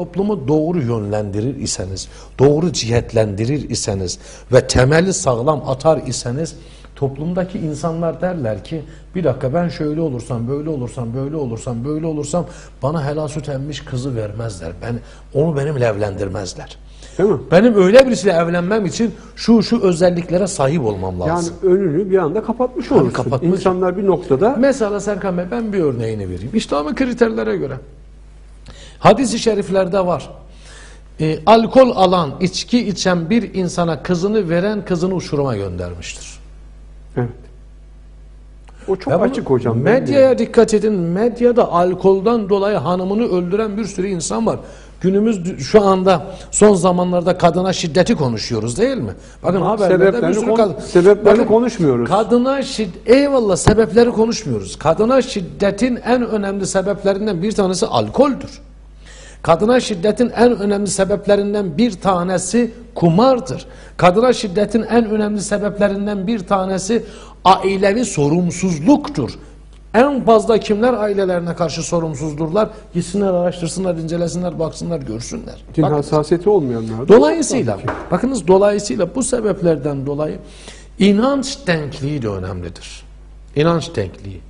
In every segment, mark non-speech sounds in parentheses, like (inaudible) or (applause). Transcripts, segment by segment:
Toplumu doğru yönlendirir iseniz, doğru cihetlendirir iseniz ve temeli sağlam atar iseniz toplumdaki insanlar derler ki bir dakika ben şöyle olursam, böyle olursam, böyle olursam, böyle olursam bana helal süt emmiş kızı vermezler. Ben onu benimle evlendirmezler. Değil mi? Benim öyle birisiyle evlenmem için şu şu özelliklere sahip olmam Yani lazım. önünü bir anda kapatmış olursun. kapatmış. İnsanlar bir noktada Mesela Serkan Bey ben bir örneğini vereyim. İslam'ın kriterlere göre. Hadis-i şeriflerde var. Ee, alkol alan, içki içen bir insana kızını veren kızını uçuruma göndermiştir. evet. O çok bunu açık hocam. ben Medyaya dikkat edin. Medyada alkoldan dolayı hanımını öldüren bir sürü insan var. Günümüz şu anda son zamanlarda kadına şiddeti konuşuyoruz değil mi? Bakın haberlerde bir sürü kadın. sebeplerini konuşmuyoruz. Kadına şiddet, eyvallah sebepleri konuşmuyoruz. Kadına şiddetin en önemli sebeplerinden bir tanesi alkoldür. Kadına şiddetin en önemli sebeplerinden bir tanesi kumardır. Kadına şiddetin en önemli sebeplerinden bir tanesi ailevi sorumsuzluktur. En fazla kimler ailelerine karşı sorumsuzdurlar? Gitsinler araştırsınlar, incelesinler, baksınlar, görsünler. Din Bakın. hassasiyeti olmayanlar. Dolayısıyla, bakınız dolayısıyla bu sebeplerden dolayı inanç denkliği de önemlidir. İnanç denkliği.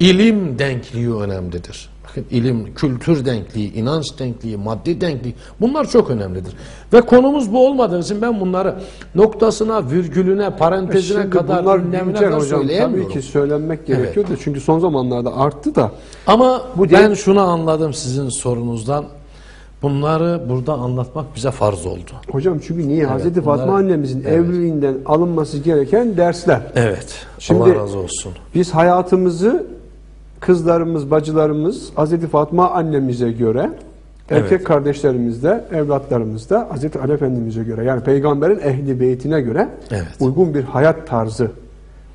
İlim denkliği önemlidir. İlim, kültür denkliği, inanç denkliği, maddi denkliği bunlar çok önemlidir. Ve konumuz bu olmadığı için ben bunları noktasına, virgülüne, parantezine Şimdi kadar, güncel kadar hocam tabii söyleyemiyorum. ki söylenmek gerekiyor da çünkü son zamanlarda arttı da Ama Bu ben şunu anladım sizin sorunuzdan. Bunları burada anlatmak bize farz oldu. hocam çünkü niye Hazreti bunlar- Fatma annemizin Evet. evliliğinden alınması gereken dersler. Evet. Şimdi- Allah razı olsun. Biz hayatımızı kızlarımız, bacılarımız Hazreti Fatma annemize göre erkek Evet. kardeşlerimiz de, evlatlarımız da Hazreti Ali Efendimiz'e göre yani peygamberin ehli beytine göre Evet. uygun bir hayat tarzı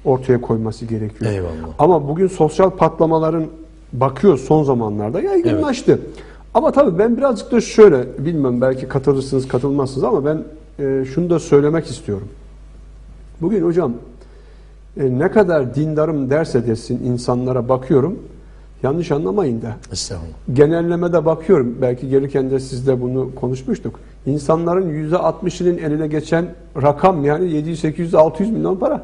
ortaya koyması gerekiyor. Eyvallah. Ama bugün sosyal patlamaların bakıyor son zamanlarda yaygınlaştı. Ama tabii ben birazcık da şöyle bilmem belki katılırsınız katılmazsınız ama ben e, şunu da söylemek istiyorum. Bugün hocam e, ne kadar dindarım derse desin insanlara bakıyorum. Yanlış anlamayın da. Estağfurullah. Genellemede bakıyorum. Belki gelirken de sizle bunu konuşmuştuk. İnsanların %60'ının eline geçen rakam yani 700, 800, 600 milyon para.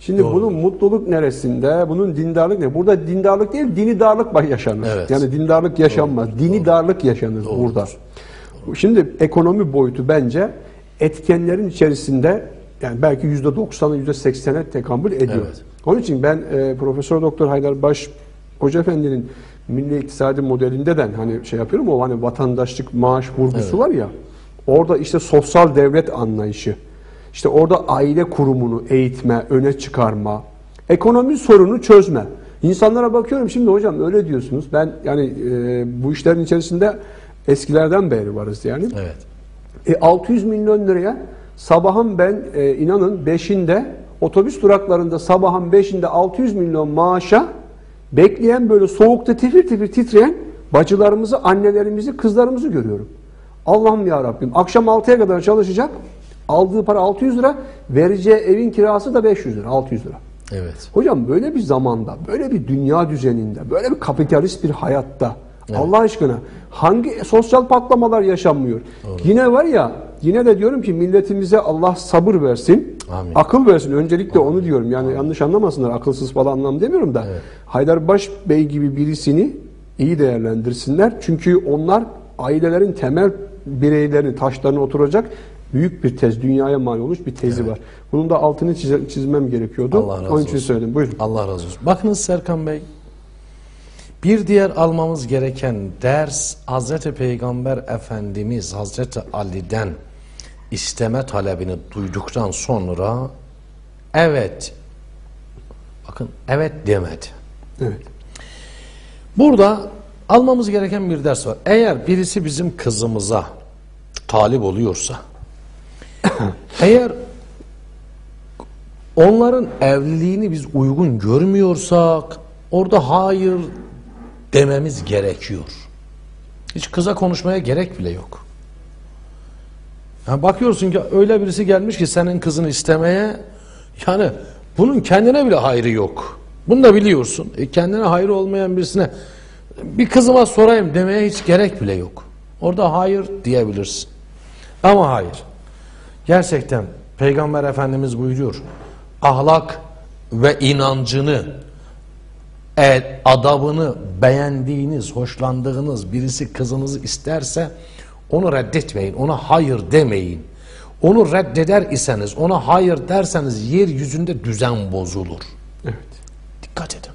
Şimdi Doğru. bunun mutluluk neresinde? Bunun dindarlık ne? Burada dindarlık değil, dini darlık yaşanır. Evet. Yani dindarlık yaşanmaz. Dini darlık yaşanır Doğrudur. burada. Şimdi ekonomi boyutu bence etkenlerin içerisinde yani belki %90'a %80'e tekamül ediyor. Evet. Onun için ben e, Profesör Doktor Haydar Baş Hoca Efendi'nin milli iktisadi modelinde de hani şey yapıyorum o hani vatandaşlık maaş vurgusu Evet. var ya orada işte sosyal devlet anlayışı işte orada aile kurumunu eğitme, öne çıkarma, ekonomi sorunu çözme. İnsanlara bakıyorum şimdi hocam öyle diyorsunuz. Ben yani e, bu işlerin içerisinde eskilerden beri varız yani. Evet. E, 600 milyon liraya sabahın ben e, inanın 5'inde otobüs duraklarında sabahın 5'inde 600 milyon maaşa bekleyen böyle soğukta tifir tifir titreyen bacılarımızı, annelerimizi, kızlarımızı görüyorum. Allah'ım ya Rabbim akşam 6'ya kadar çalışacak. Aldığı para 600 lira, vereceği evin kirası da 500 lira, 600 lira. Evet. Hocam böyle bir zamanda, böyle bir dünya düzeninde, böyle bir kapitalist bir hayatta Allah aşkına hangi sosyal patlamalar yaşanmıyor? Yine var ya, yine de diyorum ki milletimize Allah sabır versin, Amin. akıl versin. Öncelikle onu diyorum. Yani yanlış anlamasınlar, akılsız falan anlam demiyorum da. Haydarbaş Bey gibi birisini iyi değerlendirsinler. Çünkü onlar ailelerin temel bireylerini, taşlarına oturacak büyük bir tez, dünyaya mal olmuş bir tezi var. Bunun da altını çize- çizmem gerekiyordu. Allah razı Onun için olsun. söyledim. Buyurun. Allah razı olsun. Bakınız Serkan Bey. Bir diğer almamız gereken ders Hazreti Peygamber Efendimiz Hazreti Ali'den isteme talebini duyduktan sonra evet bakın evet demedi. Evet. Burada almamız gereken bir ders var. Eğer birisi bizim kızımıza talip oluyorsa (coughs) eğer onların evliliğini biz uygun görmüyorsak orada hayır dememiz gerekiyor. Hiç kıza konuşmaya gerek bile yok. Yani bakıyorsun ki öyle birisi gelmiş ki senin kızını istemeye yani bunun kendine bile hayrı yok. Bunu da biliyorsun. E kendine hayrı olmayan birisine bir kızıma sorayım demeye hiç gerek bile yok. Orada hayır diyebilirsin. Ama hayır. Gerçekten Peygamber Efendimiz buyuruyor. Ahlak ve inancını, adabını beğendiğiniz, hoşlandığınız birisi kızınızı isterse onu reddetmeyin, ona hayır demeyin. Onu reddeder iseniz, ona hayır derseniz yeryüzünde düzen bozulur. Evet. Dikkat edin.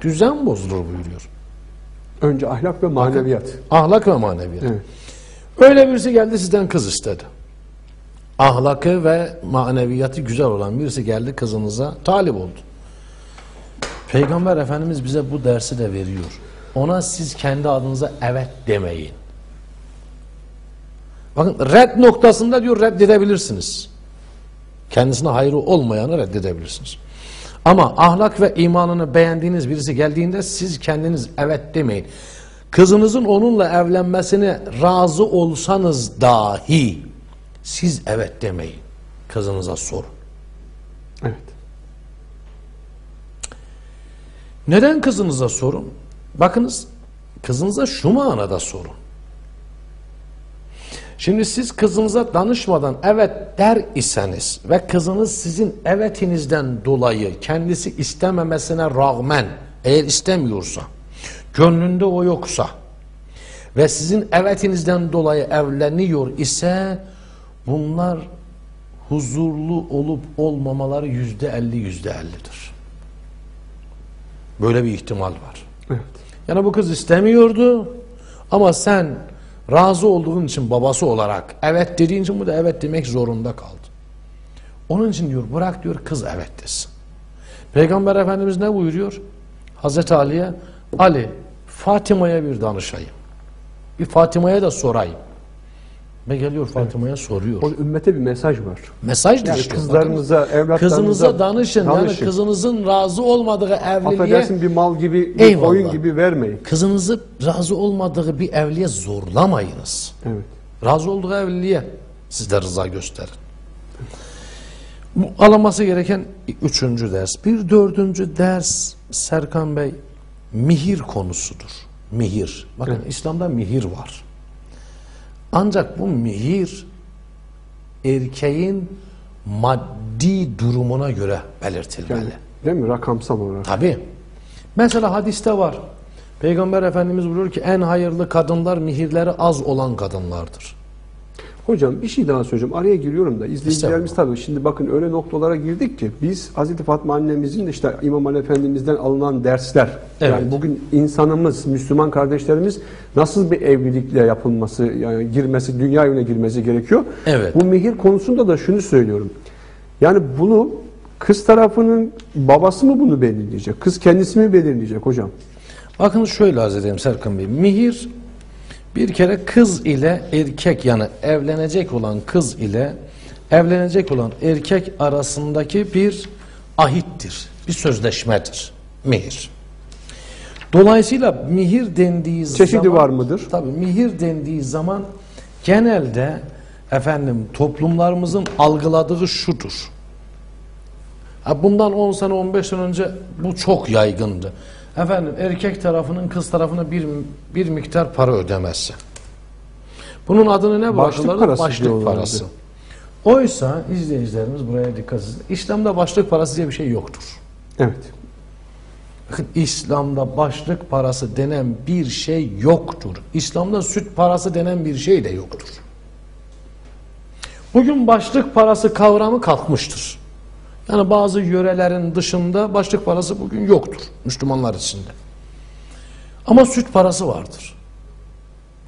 Düzen bozulur buyuruyor. Önce ahlak ve maneviyat. Ahlak ve maneviyat. Evet. Öyle birisi geldi sizden kız istedi. Ahlakı ve maneviyatı güzel olan birisi geldi kızınıza talip oldu. Peygamber Efendimiz bize bu dersi de veriyor. Ona siz kendi adınıza evet demeyin. Bakın red noktasında diyor reddedebilirsiniz. Kendisine hayrı olmayanı reddedebilirsiniz. Ama ahlak ve imanını beğendiğiniz birisi geldiğinde siz kendiniz evet demeyin. Kızınızın onunla evlenmesine razı olsanız dahi siz evet demeyin. Kızınıza sorun. Evet. Neden kızınıza sorun? Bakınız kızınıza şu manada sorun. Şimdi siz kızınıza danışmadan evet der iseniz ve kızınız sizin evetinizden dolayı kendisi istememesine rağmen eğer istemiyorsa, gönlünde o yoksa ve sizin evetinizden dolayı evleniyor ise bunlar huzurlu olup olmamaları yüzde elli yüzde ellidir. Böyle bir ihtimal var. Evet. Yani bu kız istemiyordu ama sen razı olduğun için babası olarak evet dediğin için bu da evet demek zorunda kaldı. Onun için diyor bırak diyor kız evet desin. Peygamber Efendimiz ne buyuruyor? Hazreti Ali'ye Ali Fatıma'ya bir danışayım. Bir Fatıma'ya da sorayım. Ve geliyor Fatıma'ya soruyor. O ümmete bir mesaj var. Mesaj Yani işte. kızlarınıza, Bakın, evlatlarınıza kızınıza danışın. Yani danışın. kızınızın razı olmadığı evliliğe Affedersin bir mal gibi, bir Eyvallah. oyun gibi vermeyin. kızınızı razı olmadığı bir evliliğe zorlamayınız. Evet. Razı olduğu evliliğe siz de rıza gösterin. Bu alınması gereken üçüncü ders. Bir dördüncü ders Serkan Bey mihir konusudur. Mihir. Bakın İslam'da mihir var. Ancak bu mihir erkeğin maddi durumuna göre belirtilmeli. Yani, değil mi? Rakamsal olarak. Tabi. Mesela hadiste var. Peygamber Efendimiz buyuruyor ki en hayırlı kadınlar mihirleri az olan kadınlardır. Hocam bir şey daha söyleyeceğim. Araya giriyorum da izleyicilerimiz tabii şimdi bakın öyle noktalara girdik ki biz Hazreti Fatma annemizin de işte İmam Ali Efendimiz'den alınan dersler. Evet. Yani bugün insanımız, Müslüman kardeşlerimiz nasıl bir evlilikle yapılması, yani girmesi, dünya evine girmesi gerekiyor. Evet. Bu mihir konusunda da şunu söylüyorum. Yani bunu kız tarafının babası mı bunu belirleyecek? Kız kendisi mi belirleyecek hocam? Bakın şöyle edeyim Serkan Bey. Mihir bir kere kız ile erkek yani evlenecek olan kız ile evlenecek olan erkek arasındaki bir ahittir. Bir sözleşmedir. Mihir. Dolayısıyla mihir dendiği Çeşidi zaman var mıdır? Tabii mihir dendiği zaman genelde efendim toplumlarımızın algıladığı şudur. Bundan 10 sene 15 sene önce bu çok yaygındı. Efendim erkek tarafının kız tarafına bir bir miktar para ödemesi. Bunun adını ne Başlık bırakırlar? parası Başlık parası. Oysa izleyicilerimiz buraya dikkat etsin. İslam'da başlık parası diye bir şey yoktur. Evet. Bakın İslam'da başlık parası denen bir şey yoktur. İslam'da süt parası denen bir şey de yoktur. Bugün başlık parası kavramı kalkmıştır. Yani bazı yörelerin dışında başlık parası bugün yoktur Müslümanlar içinde. Ama süt parası vardır.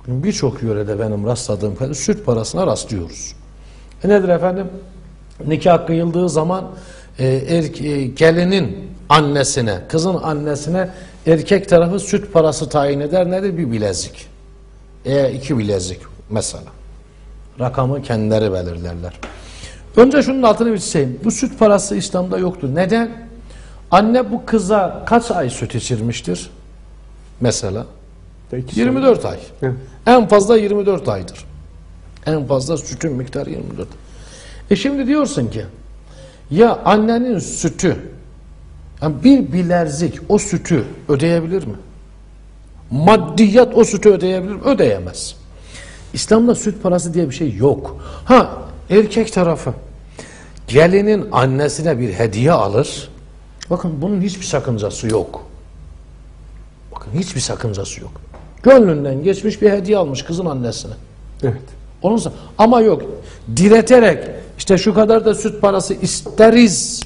Bugün birçok yörede benim rastladığım kadar süt parasına rastlıyoruz. E nedir efendim? Nikah kıyıldığı zaman e, erke- e, gelinin annesine, kızın annesine erkek tarafı süt parası tayin eder. Nedir? Bir bilezik. E, iki bilezik mesela. Rakamı kendileri belirlerler. Önce şunun altını bir çizeyim. Bu süt parası İslam'da yoktur. Neden? Anne bu kıza kaç ay süt içirmiştir? Mesela. İki 24 ay. Evet. En fazla 24 aydır. En fazla sütün miktarı 24. E şimdi diyorsun ki ya annenin sütü yani bir bilerzik o sütü ödeyebilir mi? Maddiyat o sütü ödeyebilir mi? Ödeyemez. İslam'da süt parası diye bir şey yok. Ha erkek tarafı gelinin annesine bir hediye alır. Bakın bunun hiçbir sakıncası yok. Bakın hiçbir sakıncası yok. Gönlünden geçmiş bir hediye almış kızın annesine. Evet. Onunsa ama yok direterek işte şu kadar da süt parası isteriz.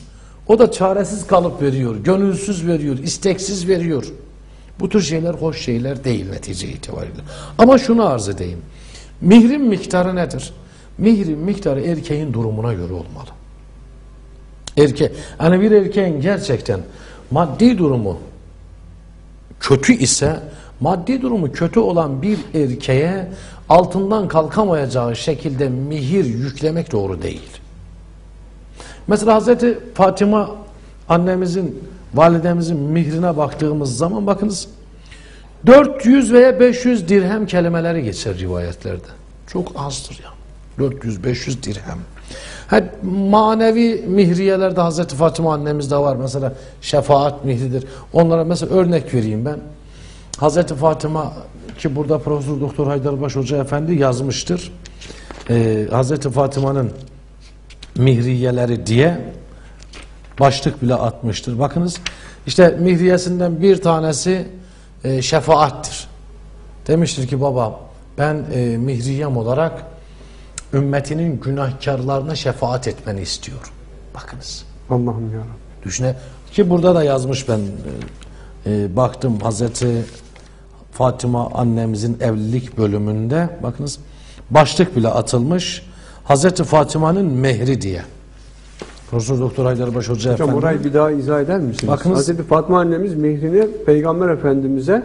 O da çaresiz kalıp veriyor, gönülsüz veriyor, isteksiz veriyor. Bu tür şeyler hoş şeyler değil netice itibariyle. Ama şunu arz edeyim. Mihrin miktarı nedir? Mihrin miktarı erkeğin durumuna göre olmalı. Erke, hani bir erkeğin gerçekten maddi durumu kötü ise maddi durumu kötü olan bir erkeğe altından kalkamayacağı şekilde mihir yüklemek doğru değil. Mesela Hazreti Fatıma annemizin, validemizin mihrine baktığımız zaman bakınız 400 veya 500 dirhem kelimeleri geçer rivayetlerde. Çok azdır yani. 400-500 dirhem. Ha, manevi mihriyelerde Hazreti Fatıma annemizde var. Mesela şefaat mihridir. Onlara mesela örnek vereyim ben. Hazreti Fatıma ki burada Profesör Doktor Haydarbaş Hoca Efendi yazmıştır. Ee, Hazreti Fatıma'nın mihriyeleri diye başlık bile atmıştır. Bakınız işte mihriyesinden bir tanesi e, şefaattir. Demiştir ki baba ben e, mihriyem olarak ümmetinin günahkarlarına şefaat etmeni istiyorum. Bakınız. Allah'ım ya Düşüne ki burada da yazmış ben e, e, baktım Hazreti Fatıma annemizin evlilik bölümünde bakınız başlık bile atılmış Hazreti Fatıma'nın mehri diye. Profesör Doktor Haydarbaş Hoca Hocam Efendi. orayı bir daha izah eder misiniz? Bakınız- Hazreti Fatma annemiz mihrini Peygamber Efendimiz'e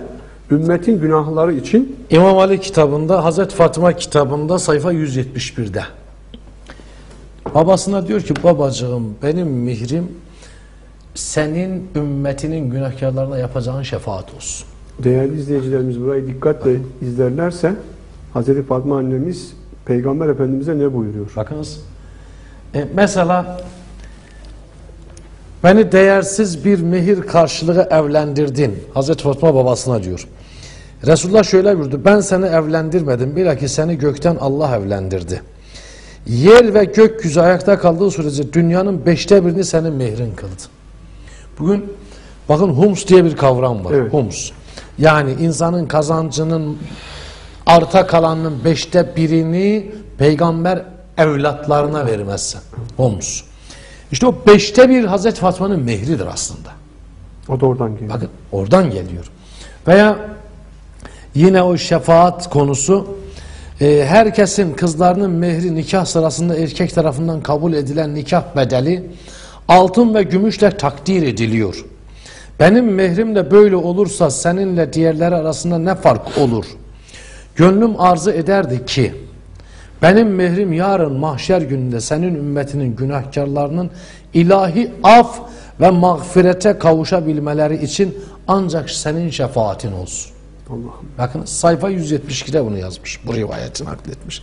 ümmetin günahları için İmam Ali kitabında Hazreti Fatıma kitabında sayfa 171'de. Babasına diyor ki babacığım benim mihrim senin ümmetinin günahkarlarına yapacağın şefaat olsun. değerli izleyicilerimiz burayı dikkatle izlerlerse Hazreti Fatma annemiz Peygamber Efendimiz'e ne buyuruyor? Bakınız. E, mesela beni değersiz bir mehir karşılığı evlendirdin. Hazreti Fatma babasına diyor. Resulullah şöyle buyurdu. Ben seni evlendirmedim. Bilakis seni gökten Allah evlendirdi. Yer ve gökyüzü ayakta kaldığı sürece dünyanın beşte birini senin mehrin kıldı. Bugün bakın hums diye bir kavram var. Evet. Hums. Yani insanın kazancının arta kalanının beşte birini peygamber evlatlarına vermezsen. Hums. İşte o beşte bir Hazreti Fatma'nın mehridir aslında. O da oradan geliyor. Bakın oradan geliyor. Veya yine o şefaat konusu e, herkesin kızlarının mehri nikah sırasında erkek tarafından kabul edilen nikah bedeli altın ve gümüşle takdir ediliyor. Benim mehrim de böyle olursa seninle diğerleri arasında ne fark olur? Gönlüm arzu ederdi ki benim mehrim yarın mahşer gününde senin ümmetinin günahkarlarının ilahi af ve mağfirete kavuşabilmeleri için ancak senin şefaatin olsun. Allah'ım. Bakın sayfa 172'de bunu yazmış. Bu rivayeti nakletmiş.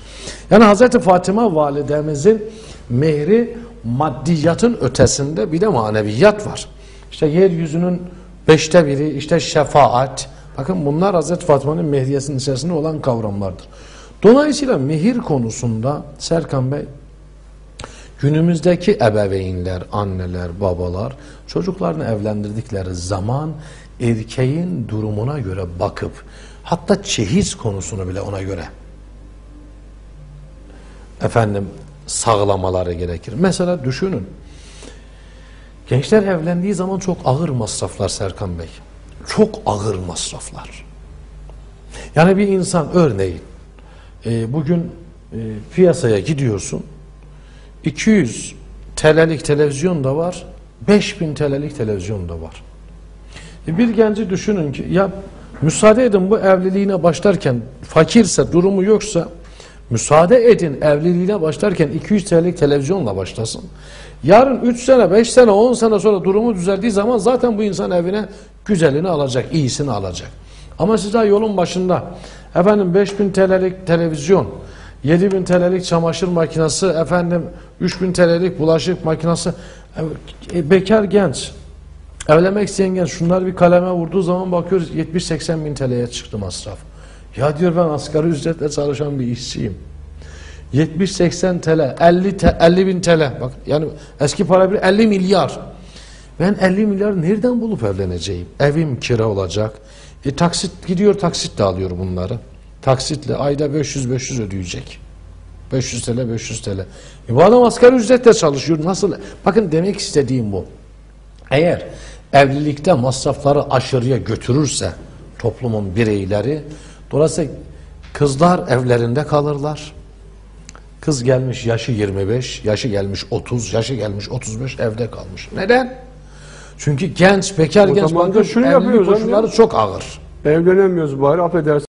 Yani Hazreti Fatıma validemizin mehri maddiyatın ötesinde bir de maneviyat var. İşte yeryüzünün beşte biri işte şefaat. Bakın bunlar Hazreti Fatıma'nın mehriyesinin içerisinde olan kavramlardır. Dolayısıyla mehir konusunda Serkan Bey günümüzdeki ebeveynler, anneler, babalar çocuklarını evlendirdikleri zaman erkeğin durumuna göre bakıp hatta çeyiz konusunu bile ona göre efendim sağlamaları gerekir. Mesela düşünün. Gençler evlendiği zaman çok ağır masraflar Serkan Bey. Çok ağır masraflar. Yani bir insan örneğin e, bugün e, piyasaya gidiyorsun 200 TL'lik televizyon da var 5000 TL'lik televizyon da var. E, bir genci düşünün ki ya müsaade edin bu evliliğine başlarken fakirse durumu yoksa müsaade edin evliliğine başlarken 200 TL'lik televizyonla başlasın. Yarın 3 sene 5 sene 10 sene sonra durumu düzeldiği zaman zaten bu insan evine güzelini alacak iyisini alacak. Ama siz daha yolun başında efendim 5000 TL'lik televizyon 7000 TL'lik çamaşır makinesi efendim 3000 TL'lik bulaşık makinesi e, bekar genç Evlenmek isteyen genç şunlar bir kaleme vurduğu zaman bakıyoruz 70-80 bin TL'ye çıktı masraf. Ya diyor ben asgari ücretle çalışan bir işçiyim. 70-80 TL, 50, te- 50 bin TL. Bak yani eski para bir 50 milyar. Ben 50 milyar nereden bulup evleneceğim? Evim kira olacak. E, taksit gidiyor taksitle alıyor bunları. Taksitle ayda 500-500 ödeyecek. 500 TL 500 TL. E, bu adam asgari ücretle çalışıyor. Nasıl? Bakın demek istediğim bu. Eğer evlilikte masrafları aşırıya götürürse toplumun bireyleri dolayısıyla kızlar evlerinde kalırlar. Kız gelmiş yaşı 25, yaşı gelmiş 30, yaşı gelmiş 35 evde kalmış. Neden? Çünkü genç, bekar O genç zaman da bakın şunu evlilik yapıyoruz koşulları anne. çok ağır. Evlenemiyoruz bari affedersin.